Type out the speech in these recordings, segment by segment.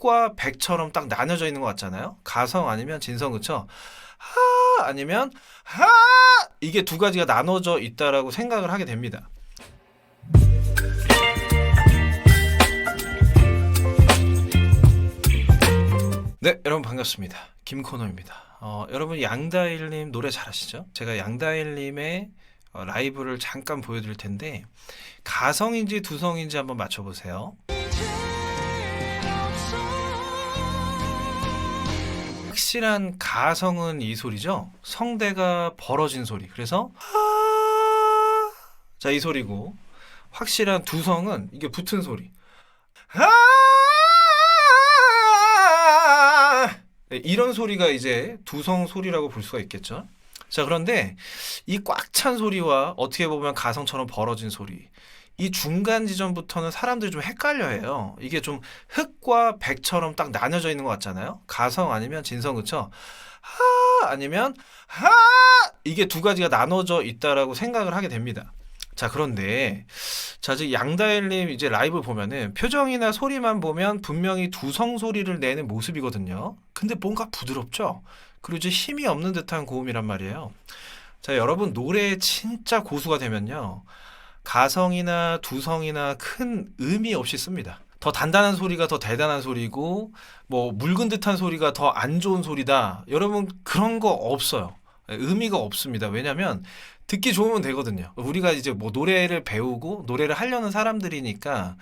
흑과 백처럼 딱 나눠져 있는 것 같잖아요. 가성 아니면 진성 그쵸? 하 아니면 하 이게 두 가지가 나눠져 있다라고 생각을 하게 됩니다. 네, 여러분 반갑습니다. 김코너입니다. 어, 여러분 양다일님 노래 잘하시죠? 제가 양다일님의 어, 라이브를 잠깐 보여드릴 텐데 가성인지 두성인지 한번 맞춰보세요. 확실한 가성은 이 소리죠. 성대가 벌어진 소리. 그래서 자이 소리고 확실한 두성은 이게 붙은 소리. 네, 이런 소리가 이제 두성 소리라고 볼 수가 있겠죠. 자 그런데 이 꽉 찬 소리와 어떻게 보면 가성처럼 벌어진 소리. 이 중간 지점부터는 사람들이 좀 헷갈려해요. 이게 좀 흑과 백처럼 딱 나눠져 있는 것 같잖아요. 가성 아니면 진성 그쵸? 하 아니면 하 이게 두 가지가 나눠져 있다라고 생각을 하게 됩니다. 자 그런데 자 지금 양다일님 이제 라이브 보면은 표정이나 소리만 보면 분명히 두성 소리를 내는 모습이거든요. 근데 뭔가 부드럽죠. 그리고 이제 힘이 없는 듯한 고음이란 말이에요. 자 여러분 노래 진짜 고수가 되면요. 가성이나 두성이나 큰 의미 없이 씁니다. 더 단단한 소리가 더 대단한 소리고 뭐 묽은 듯한 소리가 더 안 좋은 소리다. 여러분 그런 거 없어요. 의미가 없습니다. 왜냐면 듣기 좋으면 되거든요. 우리가 이제 뭐 노래를 배우고 노래를 하려는 사람들이니까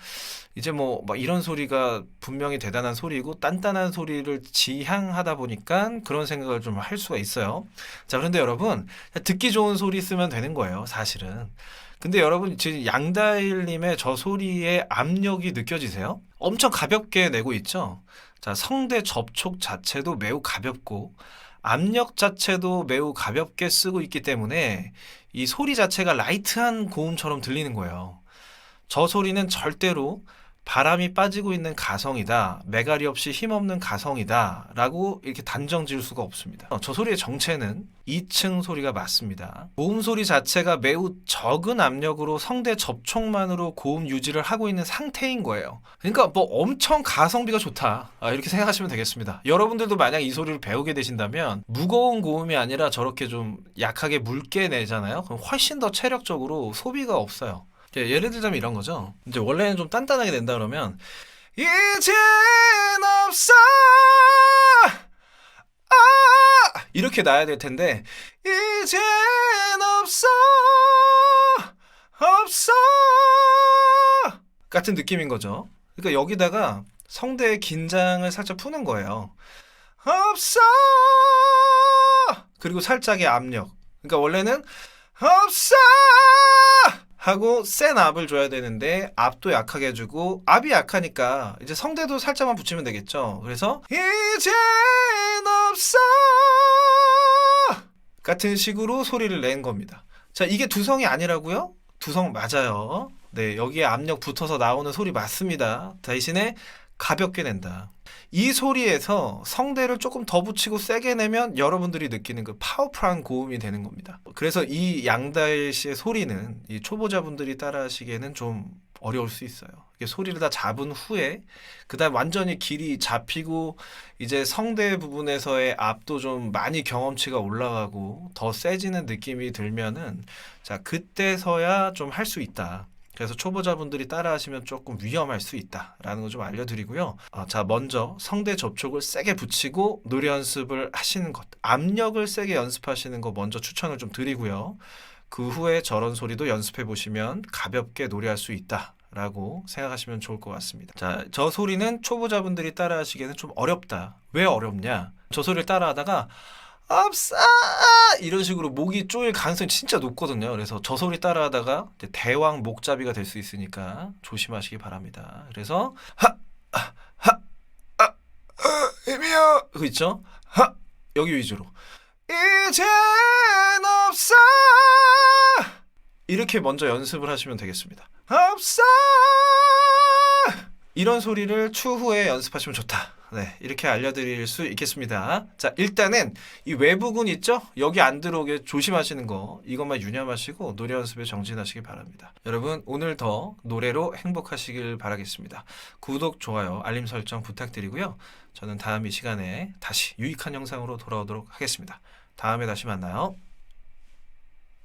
이제 뭐, 막 이런 소리가 분명히 대단한 소리고 단단한 소리를 지향하다 보니까 그런 생각을 좀 할 수가 있어요. 자, 그런데 여러분 듣기 좋은 소리 쓰면 되는 거예요, 사실은. 근데 여러분 지금 양다일님의 저 소리의 압력이 느껴지세요? 엄청 가볍게 내고 있죠. 자 성대 접촉 자체도 매우 가볍고 압력 자체도 매우 가볍게 쓰고 있기 때문에 이 소리 자체가 라이트한 고음처럼 들리는 거예요. 저 소리는 절대로 바람이 빠지고 있는 가성이다. 메가리 없이 힘없는 가성이다. 라고 이렇게 단정 지을 수가 없습니다. 어, 저 소리의 정체는 2층 소리가 맞습니다. 고음 소리 자체가 매우 적은 압력으로 성대 접촉만으로 고음 유지를 하고 있는 상태인 거예요. 그러니까 뭐 엄청 가성비가 좋다. 아, 이렇게 생각하시면 되겠습니다. 여러분들도 만약 이 소리를 배우게 되신다면 무거운 고음이 아니라 저렇게 좀 약하게 묽게 내잖아요. 그럼 훨씬 더 체력적으로 소비가 없어요. 예, 예를 들자면 이런 거죠. 이제 원래는 좀 단단하게 낸다 그러면 이젠 없어 아 이렇게 놔야 될 텐데 이젠 없어 없어 같은 느낌인 거죠. 그러니까 여기다가 성대의 긴장을 살짝 푸는 거예요. 없어 그리고 살짝의 압력. 그러니까 원래는 없어 하고 센 압을 줘야 되는데 압도 약하게 해주고 압이 약하니까 이제 성대도 살짝만 붙이면 되겠죠. 그래서 이젠 없어 같은 식으로 소리를 낸 겁니다. 자 이게 두성이 아니라고요? 두성 맞아요. 네 여기에 압력 붙어서 나오는 소리 맞습니다. 대신에 가볍게 낸다. 이 소리에서 성대를 조금 더 붙이고 세게 내면 여러분들이 느끼는 그 파워풀한 고음이 되는 겁니다. 그래서 이 양다일 씨의 소리는 이 초보자분들이 따라하시기에는 좀 어려울 수 있어요. 이게 소리를 다 잡은 후에 그다음 완전히 길이 잡히고 이제 성대 부분에서의 압도 좀 많이 경험치가 올라가고 더 세지는 느낌이 들면은 자 그때서야 좀 할 수 있다. 그래서 초보자분들이 따라하시면 조금 위험할 수 있다라는 거 좀 알려드리고요. 어, 자 먼저 성대 접촉을 세게 붙이고 노래 연습을 하시는 것, 압력을 세게 연습하시는 거 먼저 추천을 좀 드리고요. 그 후에 저런 소리도 연습해 보시면 가볍게 노래할 수 있다 라고 생각하시면 좋을 것 같습니다. 자, 저 소리는 초보자분들이 따라 하시기에는 좀 어렵다. 왜 어렵냐? 저 소리를 따라 하다가 없어 이런 식으로 목이 쪼일 가능성이 진짜 높거든요. 그래서 저 소리 따라하다가 대왕 목잡이가 될 수 있으니까 조심하시기 바랍니다. 그래서 하하하 힘이야 그 있죠? 하 여기 위주로 이젠 없어 이렇게 먼저 연습을 하시면 되겠습니다. 없어 이런 소리를 추후에 연습하시면 좋다. 네, 이렇게 알려드릴 수 있겠습니다. 자, 일단은 이 외부군 있죠? 여기 안 들어오게 조심하시는 거 이것만 유념하시고 노래 연습에 정진하시기 바랍니다. 여러분 오늘 더 노래로 행복하시길 바라겠습니다. 구독, 좋아요, 알림 설정 부탁드리고요. 저는 다음 이 시간에 다시 유익한 영상으로 돌아오도록 하겠습니다. 다음에 다시 만나요.